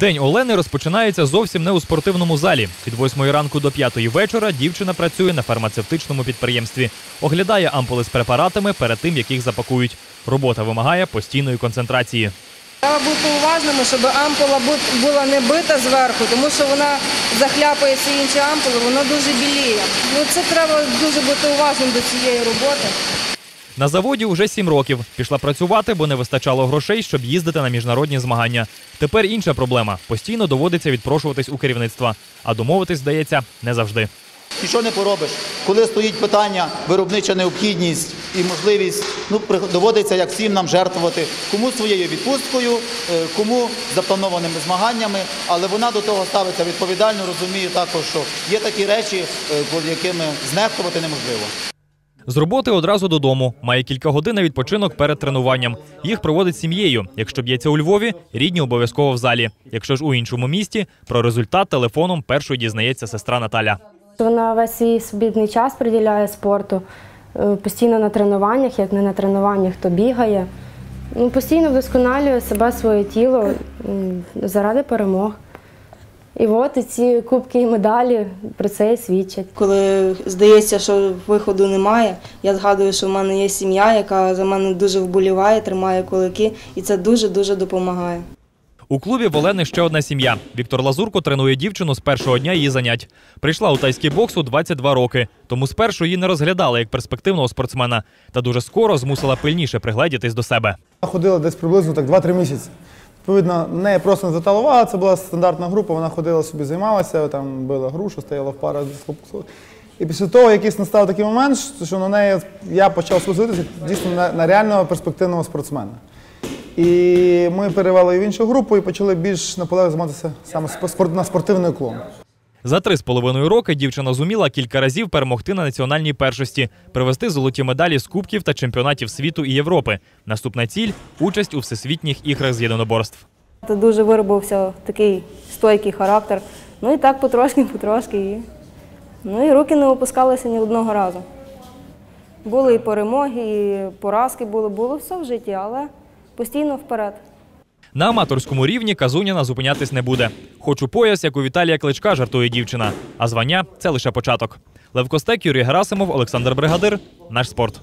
День Олени розпочинається зовсім не у спортивному залі. Від 8 ранку до 5 вечора дівчина працює на фармацевтичному підприємстві, оглядає ампули з препаратами перед тим, як їх запакують. Робота вимагає постійної концентрації. Треба бути уважними, щоб ампула бу- була не бита зверху, тому що вона захляпає всі інші ампули, воно дуже біліє. Ну це треба дуже бути уважним до цієї роботи. На заводі уже 7 років. Пішла працювати, бо не вистачало грошей, щоб їздити на міжнародні змагання. Тепер інша проблема: постійно доводиться відпрошуватись у керівництва, а домовитись здається не завжди. Нічого не поробиш. Коли стоїть питання, виробнича необхідність і можливість, ну доводиться як всім нам жертвувати кому своєю відпусткою, е, кому запланованими змаганнями, але вона до того ставиться відповідально, розуміє також, що є такі речі, е, якими знехтувати неможливо. З роботи одразу додому. Має кілька годин на відпочинок перед тренуванням. Їх проводить сім'єю. Якщо б'ється у Львові, рідні обов'язково в залі. Якщо ж у іншому місті, про результат телефоном першою дізнається сестра Наталя. Вона весь свій свобідний час приділяє спорту, е, постійно на тренуваннях, як не на тренуваннях, то бігає. Ну, постійно вдосконалює себе, своє тіло заради перемог. І от і ці кубки і медалі про це і свідчать. Коли здається, що виходу немає, я згадую, що в мене є сім'я, яка за мене дуже вболіває, тримає кулаки, і це дуже-дуже допомагає. У клубі в Олени ще одна сім'я. Віктор Лазурко тренує дівчину з першого дня її занять. Прийшла у тайський бокс у 22 роки, тому спершу її не розглядали як перспективного спортсмена, та дуже скоро змусила пильніше пригледітись до себе. Ходила десь приблизно так 2-3 місяці. Відповідно, неї просто не звертала увага, це була стандартна група, вона ходила собі, займалася, там била грушу, стояла в парах з хлопцем. І після того якийсь настав такий момент, що на неї я почав служитися дійсно на, на реального перспективного спортсмена. І ми перевели в іншу групу і почали більш наполегливо займатися саме спорт, на спортивний уклон. За три з половиною роки дівчина зуміла кілька разів перемогти на національній першості, привезти золоті медалі з кубків та чемпіонатів світу і Європи. Наступна ціль участь у всесвітніх іграх з єдиноборств. Це дуже виробився такий стойкий характер. Ну і так потрошки, потрошки. Ну і руки не опускалися ні одного разу. Були і перемоги, і поразки були, було все в житті, але постійно вперед. На аматорському рівні Казуняна зупинятись не буде. Хочу пояс, як у Віталія Кличка, жартує дівчина. А звання це лише початок. Лев Костек, Юрій Герасимов, Олександр Бригадир. Наш спорт.